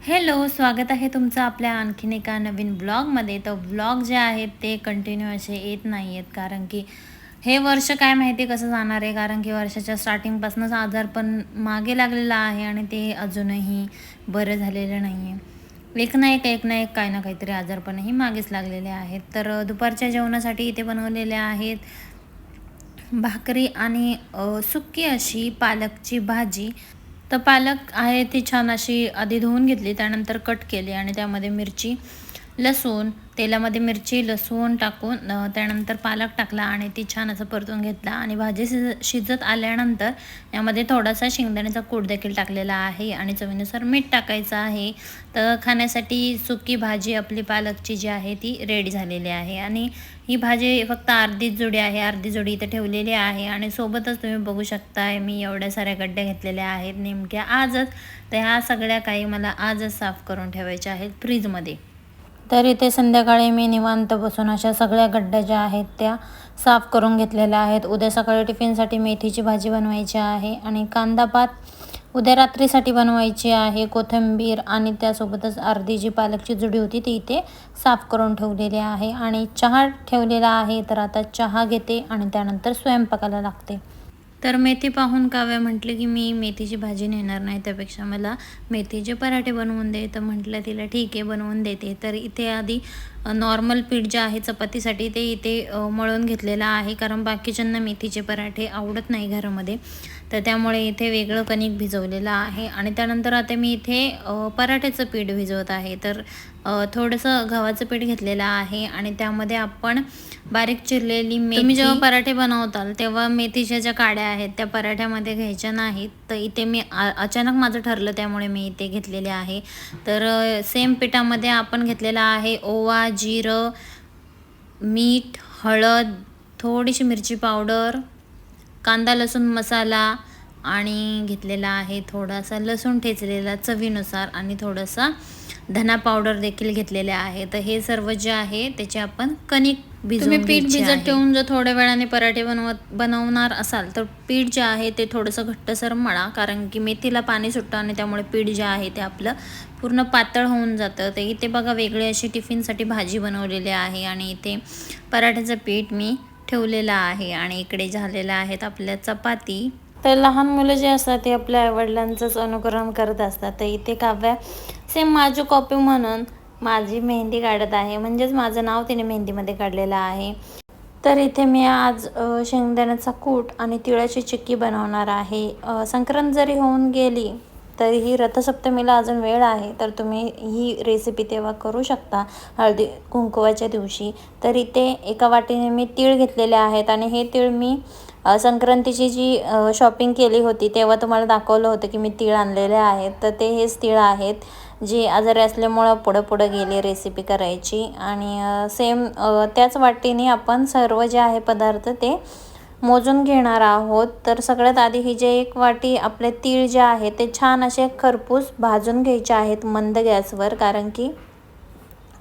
Hello स्वागत आहे तुमचं आपल्या आणखीन एका नवीन ब्लॉगमध्ये तर ब्लॉग जे आहेत ते कंटिन्यू असे येत नाही आहेत कारण की हे वर्ष काय माहिती कसं जाणार आहे? कारण की वर्षाच्या स्टार्टिंगपासूनच आजार पण मागे लागलेला आहे आणि ते अजूनही बरं झालेलं नाही आहे एक ना एक एक ना एक काय ना काहीतरी आजारपणही मागेच लागलेले आहेत. तर दुपारच्या जेवणासाठी इथे बनवलेले आहेत भाकरी आणि सुकी अशी पालकची भाजी. तर पालक आहे ती छान अशी आधी धुवून घेतली त्यानंतर कट केली आणि त्यामध्ये मिरची लसूण तेलामध्ये मिरची लसूण टाकून त्यानंतर पालक टाकला आणि ती छान असं परतून घेतला. आणि भाजी शिज शिजत आल्यानंतर यामध्ये थोडासा शेंगदाण्याचा कूट देखील टाकलेला आहे आणि चवीनुसार मीठ टाकायचं आहे. तर खाण्यासाठी सुकी भाजी आपली पालकची जी आहे ती रेडी झालेली आहे. आणि ही भाजी फक्त अर्धीच जोडी आहे. अर्धी जोडी इथं ठेवलेली आहे आणि सोबतच तुम्ही बघू शकताय मी एवढ्या साऱ्या गड्ड्या घेतलेल्या आहेत. नेमक्या आजच तर ह्या सगळ्या काही मला आजच साफ करून ठेवायच्या आहेत फ्रीजमध्ये. तर इथे संध्याकाळी मी निवांत बसून अशा सगळ्या गड्ड्या ज्या आहेत त्या साफ करून घेतलेल्या आहेत. उद्या सकाळी टिफिनसाठी मेथीची भाजी बनवायची आहे आणि कांदा पात उद्या रात्रीसाठी बनवायची आहे कोथिंबीर आणि त्यासोबतच अर्धी जी पालकची जुडी होती ती इथे साफ करून ठेवलेली आहे. आणि चहा ठेवलेला आहे तर आता चहा घेते आणि त्यानंतर स्वयंपाकाला लागते. तर मेथी पाहून काव्या म्हटले की मी मेथीची भाजी नेणार नाही त्यापेक्षा मला मेथीचे पराठे बनवून दे. तर म्हटलं तिला ठीक आहे बनवून देते. तर इथे आधी नॉर्मल पीठ जे आहे चपातीसाठी ते इथे मळून घेतलेलं आहे कारण बाकीच्यांना मेथीचे पराठे आवडत नाही घरामध्ये. तर त्यामुळे इथे वेगळं कणिक भिजवलेलं आहे. आणि त्यानंतर आता मी इथे पराठ्याचं पीठ भिजवत आहे. तर थोडंसं गव्हाचं पीठ घेतलेलं आहे आणि त्यामध्ये आपण बारीक चिरलेली मेथी तुम्ही जेव्हा पराठे बनवताल तेव्हा मेथीच्या ज्या काड्या आहेत त्या पराठ्यामध्ये घ्यायच्या नाहीत. तर इथे मी अचानक माझं ठरलं त्यामुळे मी इथे घेतलेले आहे. तर सेम पिठामध्ये आपण घेतलेला आहे ओवा जिरं मीठ हळद थोडीशी मिरची पावडर कांदा लसूण मसाला आणि घेतलेला आहे थोडासा लसूण ठेचलेला चवीनुसार आणि थोडासा धना पावडर देखील घेतलेले आहे. तर हे सर्व जे आहे त्याचे आपण कणिक भिजवून पीठ भिजत ठेवून जर थोड्या वेळाने पराठे बनवत बनवणार असाल तर पीठ जे आहे ते थोडंसं घट्टसर मळा कारण की मेथीला पाणी सुटतं आणि त्यामुळे पीठ जे आहे ते आपलं पूर्ण पातळ होऊन जातं. तर इथे बघा वेगळी अशी टिफिनसाठी भाजी बनवलेली आहे आणि इथे पराठ्याचं पीठ मी ठेवलेलं आहे. आणि इकडे झालेलं आहेत आपल्या चपाती. तर लहान मुलं जे असतात ते आपल्या आईवडिलांचंच अनुकरण करत असतात. तर इथे काव्या सेम माझी कॉपी म्हणून माझी मेहंदी काढत आहे. म्हणजेच माझं नाव तिने मेहंदीमध्ये काढलेलं आहे. तर इथे मी आज शेंगदाण्याचा कूट आणि तिळाची चिक्की बनवणार आहे. संक्रांत जरी होऊन गेली तरीही रथसप्तमीला अजून वेळ आहे तर तुम्ही ही रेसिपी तेव्हा करू शकता. हळदी कुंकवाच्या दिवशी. तर इथे एका वाटीने मी तीळ घेतलेले आहेत आणि हे तीळ मी संक्रांतीची जी शॉपिंग केली होती तेव्हा तुम्हाला दाखवलं होतं की मी तीळ आणलेले आहेत. तर ते हेच तीळ आहेत जे आजारी असल्यामुळं पुढं पुढं गेली रेसिपी करायची. आणि सेम त्याच वाटीने आपण सर्व जे आहे पदार्थ ते मोजून घेणार आहोत. तर सगळ्यात आधी ही जे एक वाटी आपले तीळ जे आहे ते छान असे खरपूस भाजून घ्यायचे आहेत मंद गॅसवर. कारण की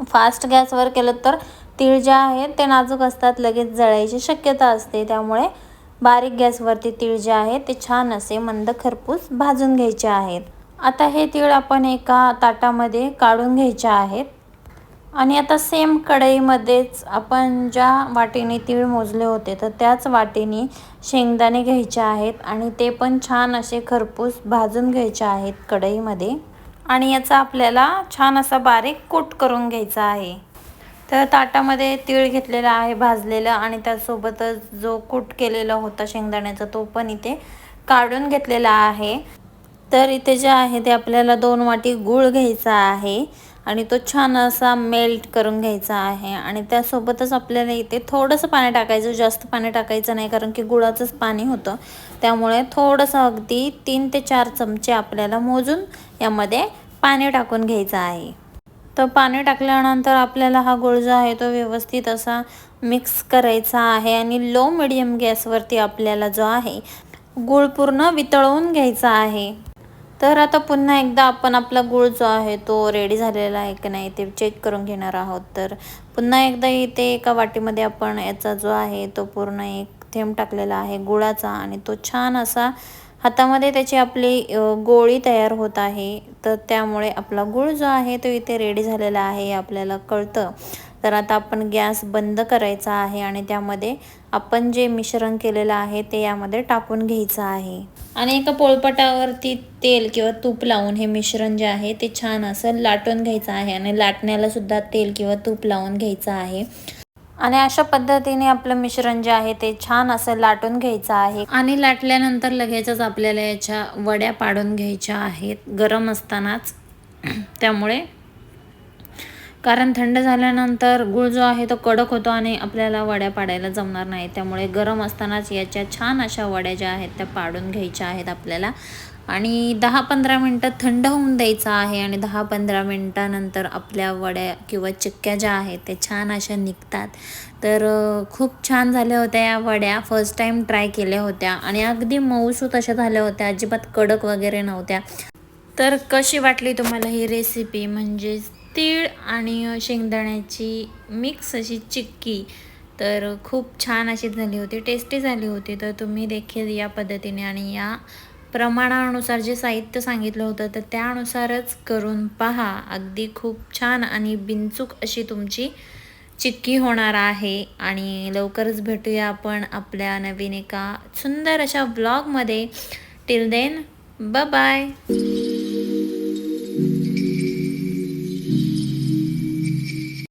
फास्ट गॅसवर केलं तर तीळ जे आहेत ते नाजूक असतात लगेच जळायची शक्यता असते. त्यामुळे बारीक गॅसवरती तीळ जे आहेत ते छान असे मंद खरपूस भाजून घ्यायचे आहेत. आता हे तीळ आपण एका ताटामध्ये काढून घ्यायचे आहेत. आणि आता सेम कढईमध्येच आपण ज्या वाटीने तीळ मोजले होते तर त्याच वाटीने शेंगदाणे घ्यायचे आहेत आणि ते पण छान असे खरपूस भाजून घ्यायचे आहेत कढईमध्ये. आणि याचा आपल्याला छान असा बारीक कूट करून घ्यायचा आहे. तर ताटामध्ये तीळ घेतलेला आहे भाजलेलं आणि त्यासोबतच जो कूट केलेला होता शेंगदाण्याचा तो पण इथे काढून घेतलेला आहे. तर इथे जे आहे ते आपल्याला दोन वाटी गूळ घ्यायचा आहे. आणि तो छान असा मेल्ट करून घ्यायचा आहे. आणि त्यासोबतच आपल्याला इथे थोडंसं पाणी टाकायचं जास्त पाणी टाकायचं नाही कारण की गुळाचंच पाणी होतं. त्यामुळे थोडंसं अगदी तीन ते चार चमचे आपल्याला मोजून यामध्ये पाणी टाकून घ्यायचं आहे. तर पाणी टाकल्यानंतर आपल्याला हा गुळ जो आहे तो व्यवस्थित असा मिक्स करायचा आहे आणि लो मिडियम गॅसवरती आपल्याला जो आहे गुळ पूर्ण वितळवून घ्यायचा आहे. तर आता पुन्हा एकदा आपण आपला गूळ जो आहे तो रेडी झालेला आहे की नाही ते चेक करून घेणार आहोत. तर पुन्हा एकदा इथे एका वाटीमध्ये आपण याचा जो आहे तो पूर्ण एक थेंब टाकलेला आहे गुळाचा आणि तो छान असा हातामध्ये त्याची आपली गोळी तयार होत आहे. तर त्यामुळे आपला गुळ जो आहे तो इथे रेडी झालेला आहे आपल्याला कळतं. तर आता आपण गॅस बंद करायचा आहे आणि त्यामध्ये आपण जे मिश्रण केलेलं आहे ते यामध्ये टाकून घ्यायचं आहे. आणि एका पोळपटावरती तेल किंवा तूप लावून हे मिश्रण जे आहे ते छान असं लाटून घ्यायचं आहे आणि लाटण्याला सुद्धा तेल किंवा तूप लावून घ्यायचं आहे. आणि अशा पद्धतीने आपलं मिश्रण जे आहे ते छान असं लाटून घ्यायचं आहे. आणि लाटल्यानंतर लगेचच आपल्याला याच्या वड्या पाडून घ्यायच्या आहेत. गरम असतानाच. त्यामुळे कारण थंड झाल्यानंतर गुळ जो आहे तो कडक होतो आणि आपल्याला वड्या पाडायला जमणार नाही. त्यामुळे गरम असतानाच याच्या छान अशा वड्या ज्या आहेत त्या पाडून घ्यायच्या आहेत आपल्याला. आणि दहा पंधरा मिनटं थंड होऊन द्यायचं आहे आणि दहा पंधरा मिनटानंतर आपल्या वड्या किंवा चिक्क्या ज्या आहेत त्या छान अशा निघतात. तर खूप छान झाल्या होत्या या वड्या. फर्स्ट टाईम ट्राय केल्या होत्या आणि अगदी मऊसूत अशा झाल्या होत्या. अजिबात कडक वगैरे नव्हत्या. तर कशी वाटली तुम्हाला ही रेसिपी म्हणजेच तीळ आणि शेंगदाण्याची मिक्स अशी चिक्की. तर खूप छान अशी झाली होती टेस्टी झाली होती. तर तुम्ही देखील या पद्धतीने आणि या प्रमाणानुसार जे साहित्य सांगितलं होतं तर त्यानुसारच करून पहा. अगदी खूप छान आणि बिनचूक अशी तुमची चिक्की होणार आहे. आणि लवकरच भेटूया आपण आपल्या नवीन एका सुंदर अशा ब्लॉगमध्ये टिल देन बाय